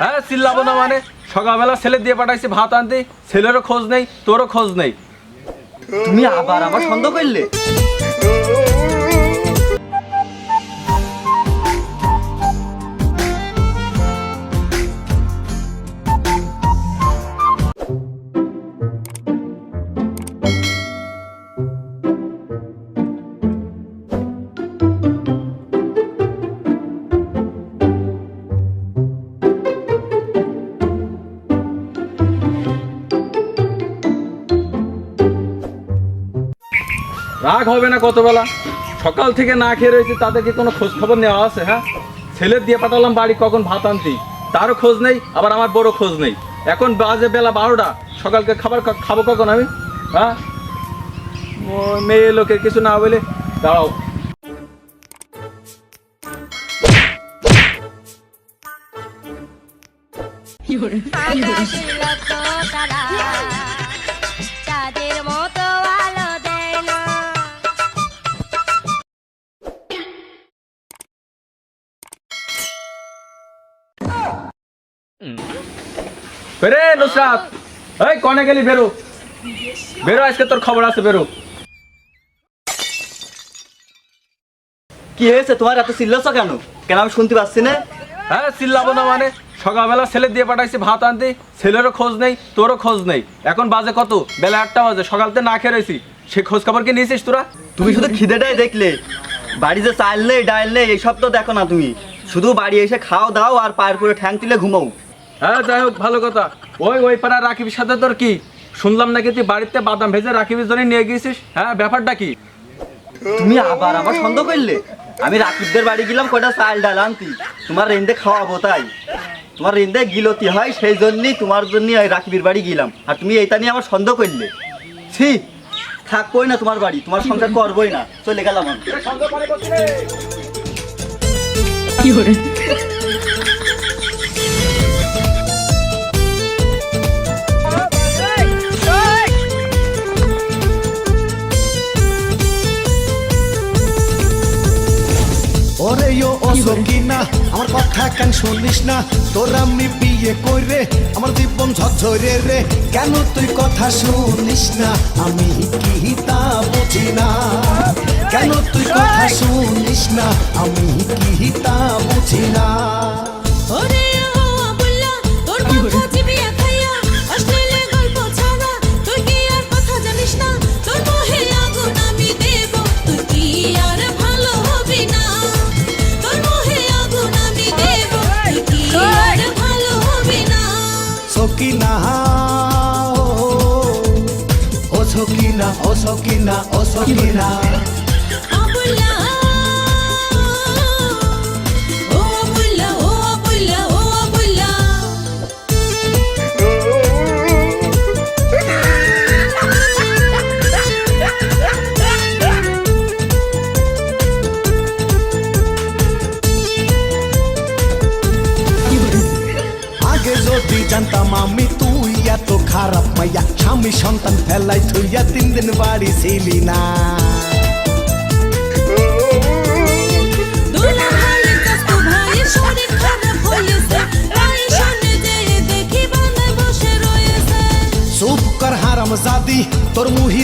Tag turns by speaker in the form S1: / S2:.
S1: হ্যাঁ চিল্লাবো না মানে। সকালবেলা ছেলে দিয়ে পাঠাইছি ভাত আনতে। ছেলেরও খোঁজ নেই, তোরও খোঁজ নেই।
S2: তুমি আবার আবার সন্দেহ করলে?
S1: রাগ হবে না কতবেলা? সকাল থেকে না খেয়ে রয়েছে তাদেরকে কোনো খোঁজ খবর নেওয়া আছে হ্যাঁ? ছেলে দিয়ে পাঠালাম বাড়ি কখন ভাত আনতি? তারও খোঁজ নেই আবার আমার বড় খোঁজ নেই। এখন বাজে বেলা বারোটা সকালকে খাবার খাব কখন আমি? হ্যাঁ? মেয়ে লোকের কিছু না বলে দাঁড়াও। বেরে নুসরাত। এই কনে গেলি বেরো। বেরো আজকে তোর খবর আছে বেরো।
S2: কি হয়েছে? তোমার এত চিল্লাছ কেন? কেন আমি শুনতে পাচ্ছি না?
S1: হ্যাঁ চিল্লাবো না মানে। সকালবেলা ছেলে দিয়ে পাঠাইছি ভাত আনতে। ছেলেরও খোঁজ নেই তোরও খোঁজ নেই। এখন বাজে কত? বেলা আটটা বাজে সকালতে না খেয়ে রয়েছি। সে খোঁজ খবর কি নিয়েছিস তোরা?
S2: তুমি শুধু খিদেটাই দেখলে। বাড়িতে চাল নেই ডাল নেই এইসব তো দেখো না তুমি। শুধু বাড়ি এসে খাও দাও আর পায়ের করে ঠ্যাং তুলে ঘুমাও।
S1: হ্যাঁ যাই হোক ভালো কথা। ওই ওই পাড়া রাকিবের সাথে তোর কি? শুনলাম নাকি তুই বাড়িতে বাদাম ভেজে রাকিবের জন্য নিয়ে গিয়েছিস? হ্যাঁ ব্যাপারটা কি?
S2: তুমি আবার আমার সন্দেহ করলে? আমি রাকিবদের বাড়ি গেলাম কয়টা চাল ডাল আনতি। তোমার রেন্দে খাওয়াবো তাই। তোমার রেন্দে গিলতি হয় সেই জন্যই তোমার জন্যই ওই রাকিবের বাড়ি গেলাম। আর তুমি এইটা নিয়ে আমার সন্দেহ করলে? ছি থাকবোই না তোমার বাড়ি তোমার সংসার করবোই না। চলে গেলাম আমি।
S3: অসকিনা আমার কথা কেন শুনিস না? তোর আমি বিয়ে করে আমার জীবন ঝরঝরে রে। কেন তুই কথা শুনিস না? আমি কি তা বুঝি না। কেন তুই কথা শুনিস না? আমি কি তা বুঝি না।
S4: ওরে
S3: সকিনা ও সকিনা ও সকিনা ও সকিনা আগে যদি জানতাম আমি তুই এত খারাপ মাইয়া। স্বামী সন্তান ফেলাই থইয়া তিন দিন বাড়ি ছিলি না। চুপ কর হারাম জাদি তোর মুহি